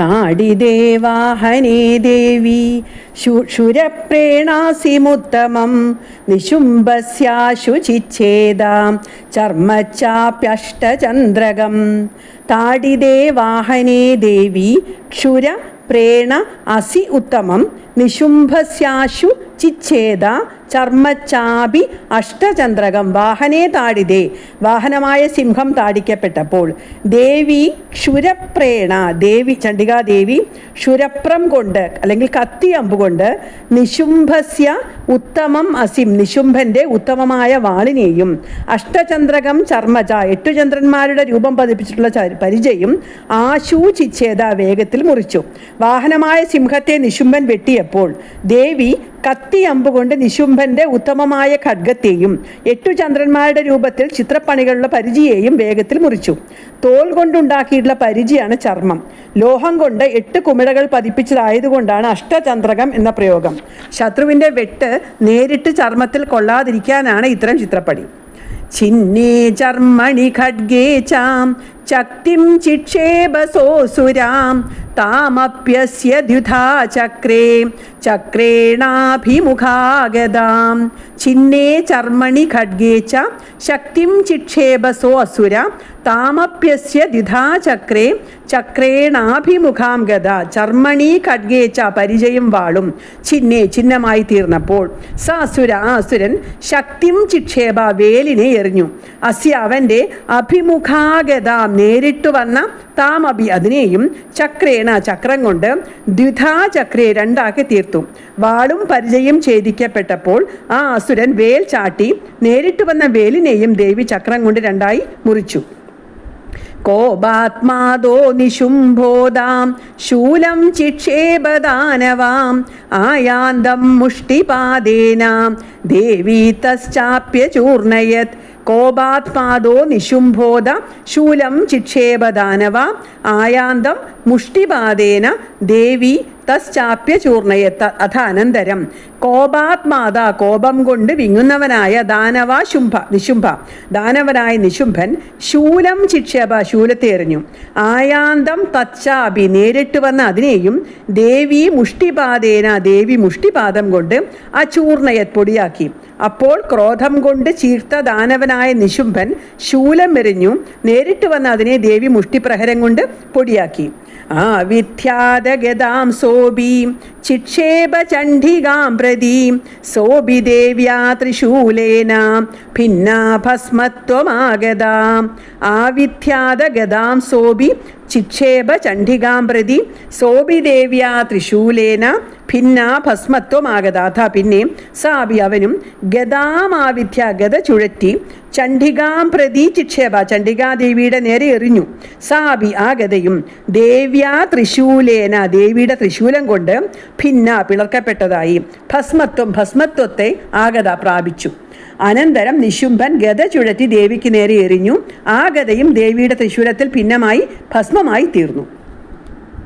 താടിദേവാഹനേ ദേവി ശുരപ്രേണാസിമുത്തമം നിശുംബസ്യാശുചിച്ഛേദാം ചർമ്മച്ചാപ്യഷ്ടചന്ദ്രകം. താടിദേവാഹനേ ദേവി ക്ഷുര പ്രേണ അസി ഉത്തമം നിശുംഭസ്യാശു ചിച്ഛേദ ചർമ്മച്ചാപി അഷ്ടചന്ദ്രകം വാഹനേ താടിതേ. വാഹനമായ സിംഹം താടിക്കപ്പെട്ടപ്പോൾ ദേവി ക്ഷുരപ്രേണ ദേവി ചണ്ഡികാദേവി ക്ഷുരപ്രം കൊണ്ട് അല്ലെങ്കിൽ കത്തി അമ്പുകൊണ്ട് നിശുംഭസ്യ ഉത്തമം അസിം നിശുംഭന്റെ ഉത്തമമായ വാളിനെയും അഷ്ടചന്ദ്രകം ചർമ്മച എട്ടു ചന്ദ്രന്മാരുടെ രൂപം പതിപ്പിച്ചിട്ടുള്ള പരിചയം ആശു ചിച്ഛേദ വേഗത്തിൽ മുറിച്ചു. വാഹനമായ സിംഹത്തെ നിശുംഭൻ വെട്ടിയപ്പോൾ ദേവി കത്തി അമ്പുകൊണ്ട് നിശുംഭന്റെ ഉത്തമമായ ഖഡ്ഗത്തെയും എട്ടു ചന്ദ്രന്മാരുടെ രൂപത്തിൽ ചിത്രപ്പണികളുടെ പരിചയെയും വേഗത്തിൽ മുറിച്ചു. തോൽ കൊണ്ടുണ്ടാക്കിയിട്ടുള്ള പരിചയാണ് ചർമ്മം. ലോഹം കൊണ്ട് എട്ട് കുമിടകൾ പതിപ്പിച്ചതായതുകൊണ്ടാണ് അഷ്ടചന്ദ്രകം എന്ന പ്രയോഗം. ശത്രുവിന്റെ വെട്ട് നേരിട്ട് ചർമ്മത്തിൽ കൊള്ളാതിരിക്കാനാണ് ഇത്തരം ചിത്രപ്പണി. ഛിന്നേ ചർമ്മണി ഖഡ്ഗേ ചാം ചക്തിം ചിക്ഷേപസോസുരാം താമപ്യസ്യ ദ്യുധാ ചക്രേ ചക്രേണാഭിമുഖാഗതാം. ചിന്നേ ചർമ്മണി ഖഡ്ഗേ ച ശക്തിം ചിക്ഷേപസോ അസുര താമപ്യസ്യ ദ്വിധാ ചക്രേ ചക്രേണാഭിമുഖാം ഗത ചർമ്മണി ഖഡ്ഗേ ച പരിചയം വാളും ചിന്നേ ചിഹ്നമായി തീർന്നപ്പോൾ സ അസുര ആ അസുരൻ ശക്തിം ചിക്ഷേപ വേലിനെ എറിഞ്ഞു. അസ്യ അവന്റെ അഭിമുഖാഗതാം നേരിട്ടു വന്ന താമബി അതിനെയും ചക്രേണ ചക്രം കൊണ്ട് ദ്വിധാ ചക്രേ രണ്ടാക്കി തീർത്തു. വാളും പരിചയം ഛേദിക്കപ്പെട്ടപ്പോൾ ആ അസുരൻ വേൽ ചാട്ടി നേരിട്ട് വന്ന വേലിനെയും ദേവി ചക്രം കൊണ്ട് രണ്ടായി മുറിച്ചു. കോപാത്മാദോ നിശുംഭോദാം ശൂലം ചിക്ഷേപദാനവാം ആയാന്തം മുഷ്ടിപാദേന ദേവി തശ്ചാപ്യചൂർണയത് കോപാത്മാദോ നിശുംഭോദ ശൂലം ചിക്ഷേപദാനവ ആയാന്തം മുഷ്ടിപാദേന ദേവി തശ്ചാപ്യ ചൂർണയത്ത അഥ അനന്തരം കോപാത്മാത കോപം കൊണ്ട് വിങ്ങുന്നവനായ ദാനവ ശുംഭ നിശുംഭ. ദാനവനായ നിശുംഭൻ ശൂലം ചിക്ഷേപ ശൂലത്തെ എറിഞ്ഞു. ആയാന്തം തച്ചാപി നേരിട്ട് വന്ന അതിനെയും ദേവി മുഷ്ടിപാതേന ദേവി മുഷ്ടിപാദം കൊണ്ട് അചൂർണയത് പൊടിയാക്കി അപ്പോൾ ക്രോധം കൊണ്ട് ചീർത്ത ദാനവനായ നിശുംഭൻ ശൂലം എറിഞ്ഞു നേരിട്ട് വന്ന അതിനെ ദേവി മുഷ്ടിപ്രഹരം കൊണ്ട് പൊടിയാക്കി. ആ വിധ്യാതഗതാം സോബീം ചിക്ഷേപ ചണ്ഡികാം പ്രതീം സോബി ദേവ്യാ ത്രിശൂലേന ഭിന്നാ ഭസ്മത്വമാഗതാം ആവിധ്യാതഗതാം സോബി ചിക്ഷേപ ചണ്ഡികാം പ്രതി ത്രിശൂലേന ഭിന്ന ഭസ്മത്വമാകത അഥ പിന്നെ സാബി അവനും ഗതാമാവിദ്യ ഗത ചുഴറ്റി ചണ്ഡികാം പ്രതി ചിക്ഷേപ ചണ്ഡികാദേവിയുടെ നേരെ എറിഞ്ഞു. സാബി ആ ഗതയും ദേവ്യാ ത്രിശൂലേന ദേവിയുടെ ത്രിശൂലം കൊണ്ട് ഭിന്ന പിളർക്കപ്പെട്ടതായി ഭസ്മത്വം ഭസ്മത്വത്തെ ആഗത പ്രാപിച്ചു. അനന്തരം നിശുംഭൻ ഗത ചുഴറ്റി ദേവിക്ക് നേരെ എറിഞ്ഞു. ആ ഗതയും ദേവിയുടെ ത്രിശൂലത്തിൽ ഭിന്നമായി ഭസ്മമായി തീർന്നു.